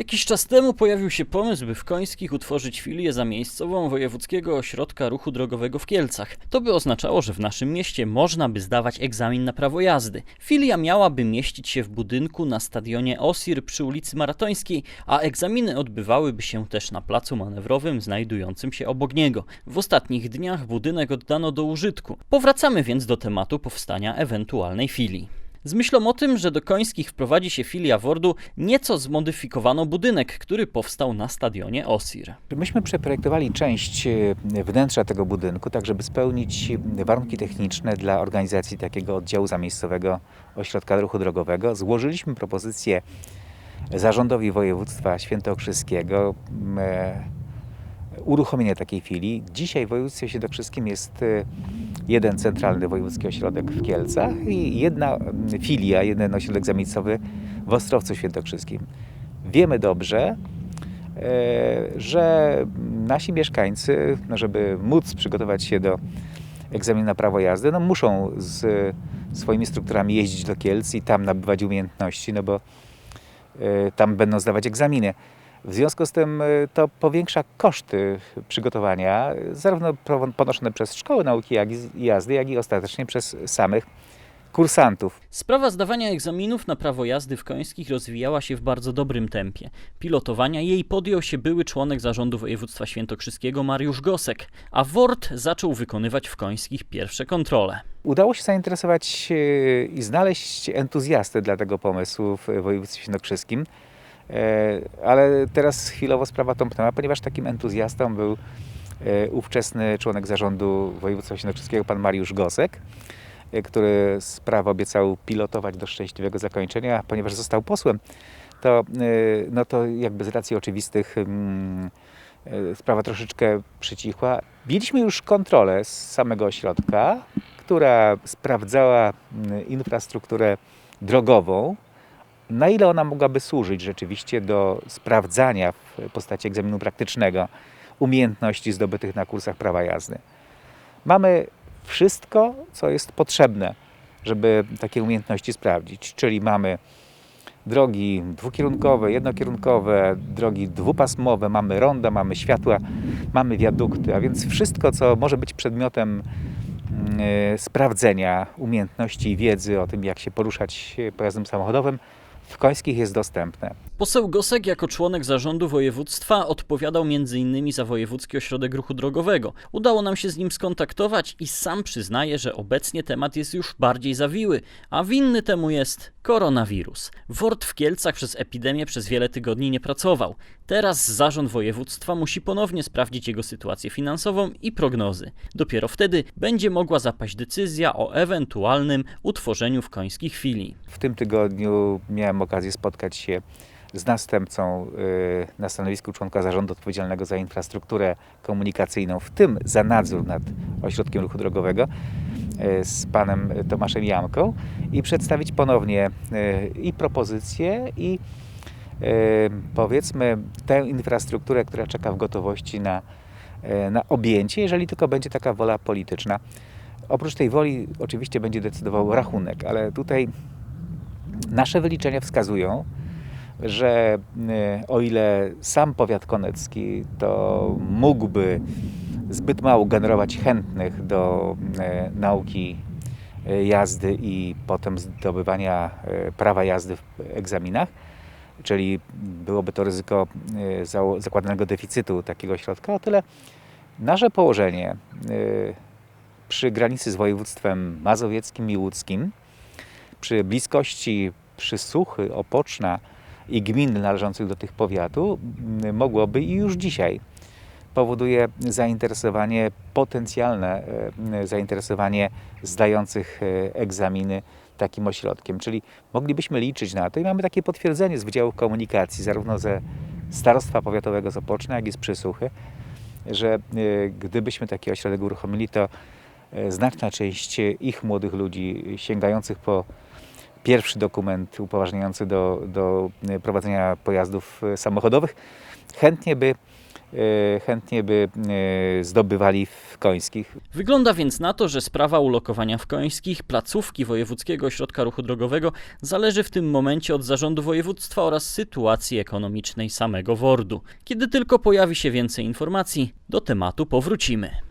Jakiś czas temu pojawił się pomysł, by w Końskich utworzyć filię zamiejscową Wojewódzkiego Ośrodka Ruchu Drogowego w Kielcach. To by oznaczało, że w naszym mieście można by zdawać egzamin na prawo jazdy. Filia miałaby mieścić się w budynku na stadionie Osir przy ulicy Maratońskiej, a egzaminy odbywałyby się też na placu manewrowym znajdującym się obok niego. W ostatnich dniach budynek oddano do użytku. Powracamy więc do tematu powstania ewentualnej filii. Z myślą o tym, że do Końskich wprowadzi się filia Wordu, nieco zmodyfikowano budynek, który powstał na stadionie Osir. Myśmy przeprojektowali część e, wnętrza tego budynku, tak żeby spełnić warunki techniczne dla organizacji takiego oddziału zamiejscowego Ośrodka Ruchu Drogowego. Złożyliśmy propozycję zarządowi województwa świętokrzyskiego e, uruchomienia takiej filii. Dzisiaj w województwie świętokrzyskim jest e, jeden centralny wojewódzki ośrodek w Kielcach i jedna m, filia, jeden ośrodek zamiejscowy w Ostrowcu Świętokrzyskim. Wiemy dobrze, e, że nasi mieszkańcy, no żeby móc przygotować się do egzaminu na prawo jazdy, no muszą z swoimi strukturami jeździć do Kielc i tam nabywać umiejętności, no bo e, tam będą zdawać egzaminy. W związku z tym e, to powiększa koszty przygotowania, zarówno ponoszone przez szkoły nauki jak i jazdy, jak i ostatecznie przez samych kursantów. Sprawa zdawania egzaminów na prawo jazdy w Końskich rozwijała się w bardzo dobrym tempie. Pilotowania jej podjął się były członek zarządu województwa świętokrzyskiego Mariusz Gosek, a WORD zaczął wykonywać w Końskich pierwsze kontrole. Udało się zainteresować i znaleźć entuzjastę dla tego pomysłu w województwie świętokrzyskim, ale teraz chwilowo sprawa tąpnęła, ponieważ takim entuzjastą był e, ówczesny członek zarządu województwa świętokrzyskiego, pan Mariusz Gosek, e, który sprawę obiecał pilotować do szczęśliwego zakończenia, ponieważ został posłem, to, e, no to jakby z racji oczywistych mm, e, sprawa troszeczkę przycichła. Mieliśmy już kontrolę z samego ośrodka, która sprawdzała mm, infrastrukturę drogową, na ile ona mogłaby służyć rzeczywiście do sprawdzania w postaci egzaminu praktycznego umiejętności zdobytych na kursach prawa jazdy. Mamy wszystko, co jest potrzebne, żeby takie umiejętności sprawdzić, czyli mamy drogi dwukierunkowe, jednokierunkowe, drogi dwupasmowe, mamy ronda, mamy światła, mamy wiadukty, a więc wszystko, co może być przedmiotem mm, e, sprawdzenia umiejętności i wiedzy o tym, jak się poruszać pojazdem samochodowym, w Końskich jest dostępne. Poseł Gosek jako członek zarządu województwa odpowiadał m.in. za Wojewódzki Ośrodek Ruchu Drogowego. Udało nam się z nim skontaktować i sam przyznaje, że obecnie temat jest już bardziej zawiły, a winny temu jest koronawirus. WORD w Kielcach przez epidemię przez wiele tygodni nie pracował. Teraz zarząd województwa musi ponownie sprawdzić jego sytuację finansową i prognozy. Dopiero wtedy będzie mogła zapaść decyzja o ewentualnym utworzeniu w końskich filii. W tym tygodniu miałem okazję spotkać się z następcą y, na stanowisku członka zarządu odpowiedzialnego za infrastrukturę komunikacyjną, w tym za nadzór nad ośrodkiem ruchu drogowego, y, z panem Tomaszem Jamką i przedstawić ponownie y, i propozycje, i powiedzmy tę infrastrukturę, która czeka w gotowości na, na objęcie, jeżeli tylko będzie taka wola polityczna. Oprócz tej woli oczywiście będzie decydował rachunek, ale tutaj nasze wyliczenia wskazują, że y, o ile sam powiat konecki to mógłby zbyt mało generować chętnych do y, nauki y, jazdy i potem zdobywania prawa jazdy w egzaminach, czyli byłoby to ryzyko zakładanego deficytu takiego środka, o tyle nasze położenie przy granicy z województwem mazowieckim i łódzkim, przy bliskości Przysuchy, Opoczna i gmin należących do tych powiatu m, mogłoby i już dzisiaj powoduje zainteresowanie, potencjalne e, zainteresowanie zdających e, egzaminy takim ośrodkiem. Czyli moglibyśmy liczyć na to i mamy takie potwierdzenie z Wydziału Komunikacji, zarówno ze Starostwa Powiatowego z Opoczna, jak i z Przysuchy, że e, gdybyśmy taki ośrodek uruchomili, to znaczna część ich młodych ludzi sięgających po pierwszy dokument upoważniający do, do prowadzenia pojazdów e, samochodowych, chętnie by y, chętnie by zdobywali w Końskich. Wygląda więc na to, że sprawa ulokowania w Końskich placówki Wojewódzkiego Ośrodka Ruchu Drogowego zależy w tym momencie od zarządu województwa oraz sytuacji ekonomicznej samego WORD-u. Kiedy tylko pojawi się więcej informacji, do tematu powrócimy.